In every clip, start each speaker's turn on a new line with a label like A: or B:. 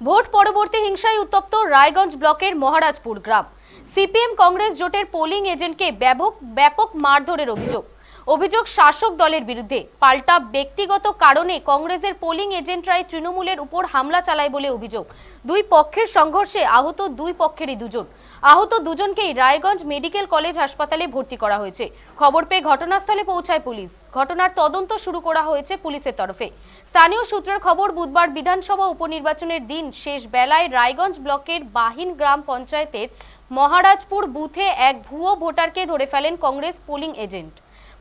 A: Vote পরবর্তী হিংসায় উত্তপ্ত রায়গঞ্জ ব্লকের মহারাজপুর গ্রাম। সিপিএম কংগ্রেস জোটের পোলিং এজেন্টকে ব্যাপক ব্যাপক মারধরের অভিযোগ। অভিযোগ শাসক দলের বিরুদ্ধে পাল্টা ব্যক্তিগত কারণে কংগ্রেসের পোলিং এজেন্টরাই তৃণমূলের উপর হামলা চালায় বলে অভিযোগ। দুই পক্ষের সংঘর্ষে আহত দুই পক্ষেরই দুজন। আহত দুজনকেই রায়গঞ্জ মেডিকেল কলেজ হাসপাতালে ভর্তি করা হয়েছে। খবর পেয়ে ঘটনাস্থলে পৌঁছায় পুলিশ। ঘটনার তদন্ত শুরু করা হয়েছে পুলিশের তরফে। স্থানীয় সূত্রের খবর, বুধবার বিধানসভা উপনির্বাচনের দিন শেষ বেলায় রায়গঞ্জ ব্লকের বাহিন গ্রাম পঞ্চায়েতের মহারাজপুর বুথে এক ভুয়ো ভোটারকে ধরে ফেলেন কংগ্রেস পোলিং এজেন্ট।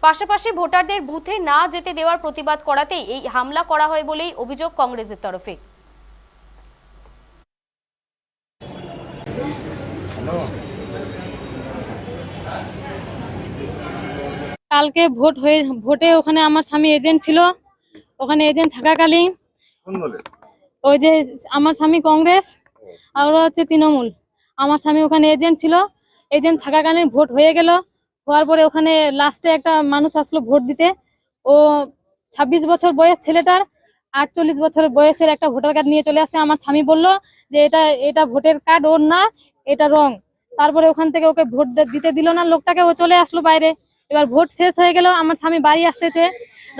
A: পাশাপাশি ভোটারদের বুথে না যেতে দেওয়ার প্রতিবাদ করাতেই এই হামলা করা হয় বলেই অভিযোগ কংগ্রেসের তরফে।
B: কালকে ভোট হয়ে ভোটে ওখানে আমার স্বামী এজেন্ট ছিল। ওখানে এজেন্ট থাকাকালীন ওই যে আমার স্বামী কংগ্রেস আর ওরা হচ্ছে তৃণমূল। আমার স্বামী ওখানে এজেন্ট ছিল। এজেন্ট থাকাকালীন ভোট হয়ে গেল। হওয়ার পরে ওখানে লাস্টে একটা মানুষ আসলো ভোট দিতে। ও ছাব্বিশ বছর বয়স ছেলেটার, আটচল্লিশ বছর বয়সের একটা ভোটার কার্ড নিয়ে চলে আসে। আমার স্বামী বলল যে, এটা এটা ভোটের কার্ড, ওর না, এটা রং। তারপরে ওখান থেকে ওকে ভোট দিতে দিল না, লোকটাকে ও চলে আসলো বাইরে। এবার ভোট শেষ হয়ে গেল, আমার স্বামী বাড়ি আসতেছে।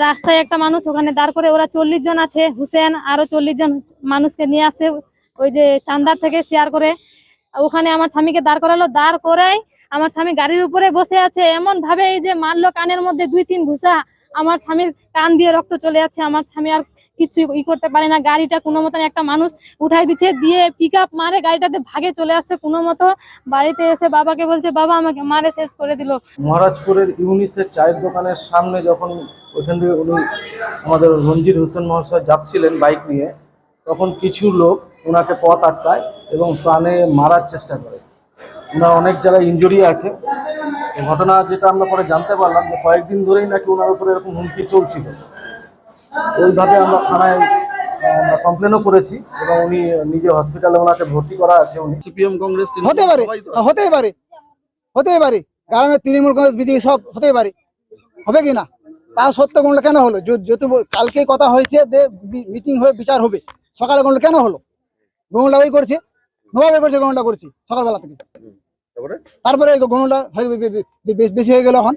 B: রাস্তায় একটা মানুষ ওখানে দাঁড় করে, ওরা চল্লিশ জন আছে, হুসেন আরও চল্লিশ জন মানুষকে নিয়ে আসে, ওই যে চান্দার থেকে শেয়ার করে। ওখানে আমার স্বামীকে দাঁড় করালো, দাঁড় করাই আমার স্বামী গাড়ির উপরে বসে আছে। এমন ভাবে এই যে মারলো কানের মধ্যে দুই তিন ঘুষা আমার স্বামীর কান দিয়ে রক্ত চলে যাচ্ছে। আমার স্বামী আর কিছু ই করতে পারে না। গাড়িটা কোনো মতন একটা মানুষ উঠাই দিচ্ছে, দিয়ে পিক আপ মারে, গাড়িটাতে ভাগে চলে আসছে কোনো মতো। বাড়িতে এসে বাবাকে বলছে, বাবা, আমাকে মারে, শেষ করে দিল।
C: মহারাজপুরের ইউনিসের চায়ের দোকানের সামনে যখন ওইখান থেকে উনি আমাদের রঞ্জিত হোসেন মহাশয় যাচ্ছিলেন বাইক নিয়ে, তখন কিছু লোক ওনাকে পথ আটকায় এবং প্রাণে মারার চেষ্টা করে। ওনার অনেক জায়গায় ইঞ্জুরি আছে। এই ঘটনা যেটা আমরা পরে জানতে পারলাম যে কয়েকদিন ধরেই নাকি ওনার উপরে এরকম হুমকি চলছিল। ওইভাবে আমরা থানায় কমপ্লেনও করেছি এবং উনি নিজে হসপিটালে ওনাকে ভর্তি করা আছে উনি।
D: সিপিএম কংগ্রেস তৃণমূল
E: হতে পারে হতেই পারে হতেই পারে। কারণ তৃণমূল কংগ্রেস বিজেপি সব হতেই পারে। হবে কি না? তা সত্য কোনটা কেন হলো? যেহেতু কালকে কথা হয়েছে যে মিটিং হয়ে বিচার হবে। সকালে কোনটা কেন হলো? গণনা ওই করছে নোভাবে করছে গরুটা করছি সকালবেলা থেকে।
D: তারপরে?
E: হয়ে বে- বেশি হয়ে গেল এখন।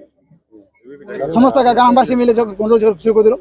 E: সমস্ত গ্রামবাসী মিলে শুরু করে দিল